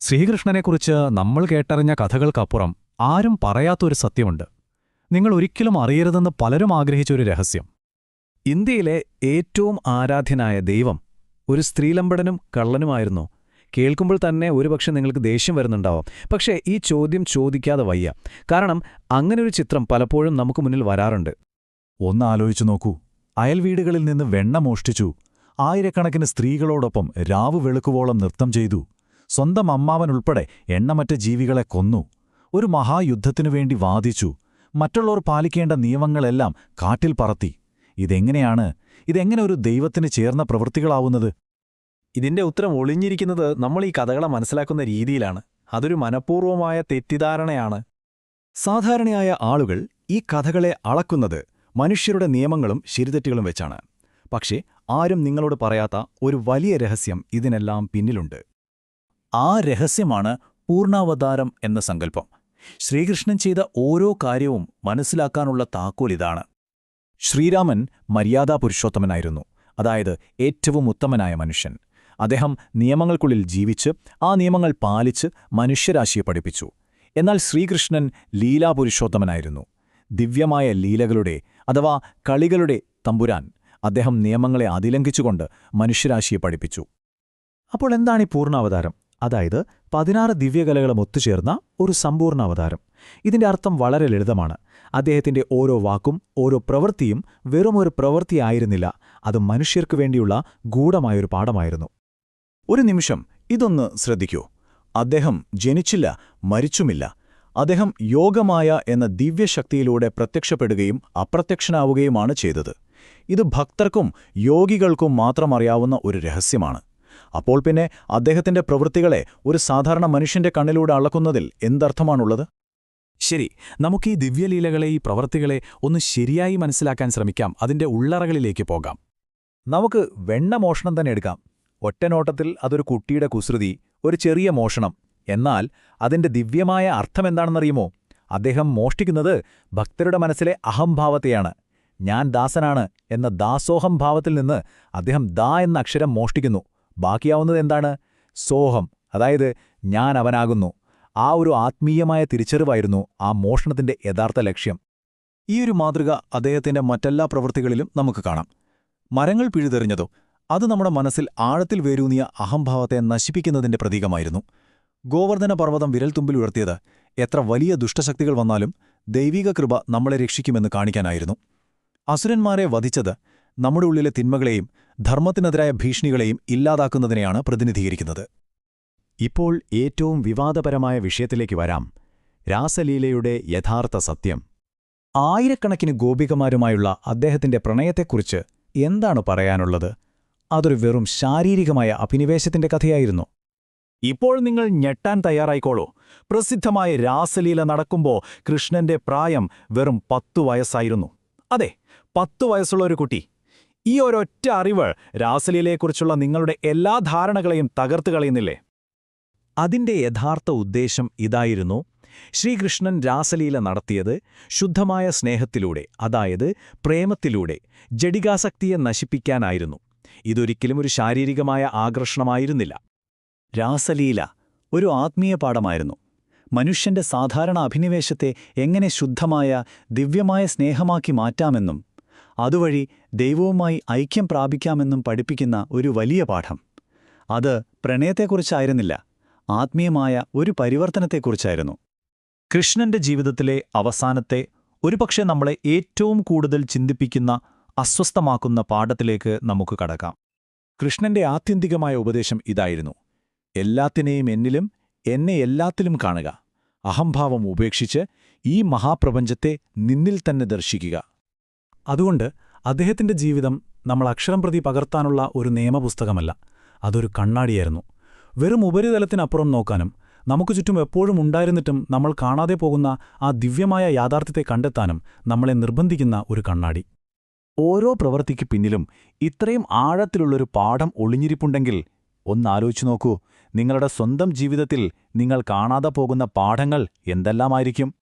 ശ്രീകൃഷ്ണനെക്കുറിച്ച് നമ്മൾ കേട്ടറിഞ്ഞ കഥകൾക്കപ്പുറം ആരും പറയാത്തൊരു സത്യമുണ്ട്. നിങ്ങൾ ഒരിക്കലും അറിയരുതെന്ന് പലരും ആഗ്രഹിച്ചൊരു രഹസ്യം. ഇന്ത്യയിലെ ഏറ്റവും ആരാധ്യനായ ദൈവം ഒരു സ്ത്രീലമ്പടനും കള്ളനുമായിരുന്നു. കേൾക്കുമ്പോൾ തന്നെ ഒരുപക്ഷെ നിങ്ങൾക്ക് ദേഷ്യം വരുന്നുണ്ടാവാം. പക്ഷേ ഈ ചോദ്യം ചോദിക്കാതെ വയ്യ. കാരണം അങ്ങനൊരു ചിത്രം പലപ്പോഴും നമുക്ക് മുന്നിൽ വരാറുണ്ട്. ഒന്ന് ആലോചിച്ചു നോക്കൂ. അയൽവീടുകളിൽ നിന്ന് വെണ്ണ മോഷ്ടിച്ചു. ആയിരക്കണക്കിന് സ്ത്രീകളോടൊപ്പം രാവു വെളുക്കുവോളം നൃത്തം ചെയ്തു. സ്വന്തം അമ്മാവനുൾപ്പെടെ എണ്ണമറ്റ ജീവികളെ കൊന്നു. ഒരു മഹായുദ്ധത്തിനു വേണ്ടി വാദിച്ചു. മറ്റുള്ളവർ പാലിക്കേണ്ട നിയമങ്ങളെല്ലാം കാട്ടിൽ പറത്തി. ഇതെങ്ങനെയാണ്? ഇതെങ്ങനെ ഒരു ദൈവത്തിന് ചേർന്ന പ്രവൃത്തികളാവുന്നത്? ഇതിന്റെ ഉത്തരം ഒളിഞ്ഞിരിക്കുന്നത് നമ്മൾ ഈ കഥകളെ മനസ്സിലാക്കുന്ന രീതിയിലാണ്. അതൊരു മനഃപൂർവമായ തെറ്റിദ്ധാരണയാണ്. സാധാരണയായ ആളുകൾ ഈ കഥകളെ അളക്കുന്നത് മനുഷ്യരുടെ നിയമങ്ങളും ശരിതെറ്റുകളും വെച്ചാണ്. പക്ഷേ ആരും നിങ്ങളോട് പറയാത്ത ഒരു വലിയ രഹസ്യം ഇതിനെല്ലാം പിന്നിലുണ്ട്. ആ രഹസ്യമാണ് പൂർണാവതാരം എന്ന സങ്കല്പം. ശ്രീകൃഷ്ണൻ ചെയ്ത ഓരോ കാര്യവും മനസ്സിലാക്കാനുള്ള താക്കോൽ ഇതാണ്. ശ്രീരാമൻ മര്യാദാ പുരുഷോത്തമനായിരുന്നു. അതായത് ഏറ്റവും ഉത്തമനായ മനുഷ്യൻ. അദ്ദേഹം നിയമങ്ങൾക്കുള്ളിൽ ജീവിച്ച് ആ നിയമങ്ങൾ പാലിച്ച് മനുഷ്യരാശിയെ പഠിപ്പിച്ചു. എന്നാൽ ശ്രീകൃഷ്ണൻ ലീലാപുരുഷോത്തമനായിരുന്നു ദിവ്യമായ ലീലകളുടെ അഥവാ കളികളുടെ തമ്പുരാൻ അദ്ദേഹം നിയമങ്ങളെ അതിലംഘിച്ചുകൊണ്ട് മനുഷ്യരാശിയെ പഠിപ്പിച്ചു. അപ്പോൾ എന്താണ് ഈ പൂർണാവതാരം? അതായത് പതിനാറ് ദിവ്യകലകളും ഒത്തുചേർന്ന ഒരു സമ്പൂർണ അവതാരം. ഇതിന്റെ അർത്ഥം വളരെ ലളിതമാണ്. അദ്ദേഹത്തിന്റെ ഓരോ വാക്കും ഓരോ പ്രവൃത്തിയും വെറുമൊരു പ്രവൃത്തിയായിരുന്നില്ല അത് മനുഷ്യർക്കു വേണ്ടിയുള്ള ഗൂഢമായൊരു പാഠമായിരുന്നു. ഒരു നിമിഷം ഇതൊന്ന് ശ്രദ്ധിക്കൂ. അദ്ദേഹം ജനിച്ചില്ല മരിച്ചുമില്ല. അദ്ദേഹം യോഗമായ എന്ന ദിവ്യശക്തിയിലൂടെ പ്രത്യക്ഷപ്പെടുകയും അപ്രത്യക്ഷനാവുകയുമാണ് ചെയ്തത്. ഇത് ഭക്തർക്കും യോഗികൾക്കും മാത്രമറിയാവുന്ന ഒരു രഹസ്യമാണ്. അപ്പോൾ പിന്നെ അദ്ദേഹത്തിന്റെ പ്രവൃത്തികളെ ഒരു സാധാരണ മനുഷ്യന്റെ കണ്ണിലൂടെ അളക്കുന്നതിൽ എന്തർത്ഥമാണുള്ളത്? ശരി നമുക്ക് ഈ ദിവ്യലീലകളെ ഈ പ്രവൃത്തികളെ ഒന്ന് ശരിയായി മനസ്സിലാക്കാൻ ശ്രമിക്കാം. അതിന്റെ ഉള്ളറകളിലേക്ക് പോകാം. നമുക്ക് വെണ്ണ മോഷണം തന്നെ എടുക്കാം. ഒറ്റനോട്ടത്തിൽ അതൊരു കുട്ടിയുടെ കുസൃതി ഒരു ചെറിയ മോഷണം. എന്നാൽ അതിന്റെ ദിവ്യമായ അർത്ഥമെന്താണെന്നറിയുമോ? അദ്ദേഹം മോഷ്ടിക്കുന്നത് ഭക്തരുടെ മനസ്സിലെ അഹംഭാവത്തെയാണ്. ഞാൻ ദാസനാണ് എന്ന ദാസോഹം ഭാവത്തിൽ നിന്ന് അദ്ദേഹം ദാ എന്ന അക്ഷരം മോഷ്ടിക്കുന്നു. ബാക്കിയാവുന്നത് എന്താണ്? സോഹം അതായത് ഞാൻ അവനാകുന്നു ആ ഒരു ആത്മീയമായ തിരിച്ചറിവായിരുന്നു ആ മോഷണത്തിന്റെ യഥാർത്ഥ ലക്ഷ്യം. ഈ ഒരു മാതൃക അദ്ദേഹത്തിന്റെ മറ്റെല്ലാ പ്രവൃത്തികളിലും നമുക്ക് കാണാം. മരങ്ങൾ പിഴുതെറിഞ്ഞതോ അത് നമ്മുടെ മനസ്സിൽ ആഴത്തിൽ വേരൂന്നിയ അഹംഭാവത്തെ നശിപ്പിക്കുന്നതിന്റെ പ്രതീകമായിരുന്നു. ഗോവർദ്ധന പർവതം വിരൽത്തുമ്പിൽ ഉയർത്തിയത് എത്ര വലിയ ദുഷ്ടശക്തികൾ വന്നാലും ദൈവിക കൃപ നമ്മളെ രക്ഷിക്കുമെന്ന് കാണിക്കാനായിരുന്നു. അസുരന്മാരെ വധിച്ചത് നമ്മുടെ ഉള്ളിലെ തിന്മകളെയും ധർമ്മത്തിനെതിരായ ഭീഷണികളെയും ഇല്ലാതാക്കുന്നതിനെയാണ് പ്രതിനിധീകരിക്കുന്നത്. ഇപ്പോൾ ഏറ്റവും വിവാദപരമായ വിഷയത്തിലേക്ക് വരാം. രാസലീലയുടെ യഥാർത്ഥ സത്യം. ആയിരക്കണക്കിന് ഗോപികമാരുമായുള്ള അദ്ദേഹത്തിന്റെ പ്രണയത്തെക്കുറിച്ച് എന്താണ് പറയാനുള്ളത്? അതൊരു വെറും ശാരീരികമായ അഭിനിവേശത്തിന്റെ കഥയായിരുന്നു. ഇപ്പോൾ നിങ്ങൾ ഞെട്ടാൻ തയ്യാറായിക്കോളൂ. പ്രസിദ്ധമായ രാസലീല നടക്കുമ്പോൾ കൃഷ്ണന്റെ പ്രായം വെറും പത്തു വയസ്സായിരുന്നു. അതെ പത്തു വയസ്സുള്ള ഒരു കുട്ടി. ഈ ഒരൊറ്റ അറിവ് രാസലീലയെക്കുറിച്ചുള്ള നിങ്ങളുടെ എല്ലാ ധാരണകളെയും തകർത്തു കളയുന്നില്ലേ? അതിന്റെ യഥാർത്ഥ ഉദ്ദേശം ഇതായിരുന്നു ശ്രീകൃഷ്ണൻ രാസലീല നടത്തിയത് ശുദ്ധമായ സ്നേഹത്തിലൂടെ അതായത് പ്രേമത്തിലൂടെ ജഡികാസക്തിയെ നശിപ്പിക്കാനായിരുന്നു. ഇതൊരിക്കലും ഒരു ശാരീരികമായ ആകർഷണമായിരുന്നില്ല. രാസലീല ഒരു ആത്മീയ പാഠമായിരുന്നു. മനുഷ്യന്റെ സാധാരണ അഭിനിവേശത്തെ എങ്ങനെ ശുദ്ധമായ ദിവ്യമായ സ്നേഹമാക്കി മാറ്റാമെന്നും അതുവഴി ദൈവവുമായി ഐക്യം പ്രാപിക്കാമെന്നും പഠിപ്പിക്കുന്ന ഒരു വലിയ പാഠം. അത് പ്രണയത്തെക്കുറിച്ചായിരുന്നില്ല ആത്മീയമായ ഒരു പരിവർത്തനത്തെക്കുറിച്ചായിരുന്നു. കൃഷ്ണന്റെ ജീവിതത്തിലെ അവസാനത്തെ ഒരുപക്ഷെ നമ്മളെ ഏറ്റവും കൂടുതൽ ചിന്തിപ്പിക്കുന്ന അസ്വസ്ഥമാക്കുന്ന പാഠത്തിലേക്ക് നമുക്ക് കടക്കാം. കൃഷ്ണന്റെ ആത്യന്തികമായ ഉപദേശം ഇതായിരുന്നു. എല്ലാത്തിനെയും എന്നിലും എന്നെ എല്ലാത്തിലും കാണുക. അഹംഭാവം ഉപേക്ഷിച്ച് ഈ മഹാപ്രപഞ്ചത്തെ നിന്നിൽ തന്നെ ദർശിക്കുക. അതുകൊണ്ട് അദ്ദേഹത്തിന്റെ ജീവിതം നമ്മൾ അക്ഷരം പ്രതി പകർത്താനുള്ള ഒരു നിയമപുസ്തകമല്ല. അതൊരു കണ്ണാടിയായിരുന്നു. വെറും ഉപരിതലത്തിനപ്പുറം നോക്കാനും നമുക്ക് ചുറ്റും എപ്പോഴും ഉണ്ടായിരുന്നിട്ടും നമ്മൾ കാണാതെ പോകുന്ന ആ ദിവ്യമായ യാഥാർത്ഥ്യത്തെ കണ്ടെത്താനും നമ്മളെ നിർബന്ധിക്കുന്ന ഒരു കണ്ണാടി. ഓരോ പ്രവൃത്തിക്ക് പിന്നിലും ഇത്രയും ആഴത്തിലുള്ളൊരു പാഠം ഒളിഞ്ഞിരിപ്പുണ്ടെങ്കിൽ ഒന്നാലോചിച്ചു നോക്കൂ. നിങ്ങളുടെ സ്വന്തം ജീവിതത്തിൽ നിങ്ങൾ കാണാതെ പോകുന്ന പാഠങ്ങൾ എന്തെല്ലാമായിരിക്കും?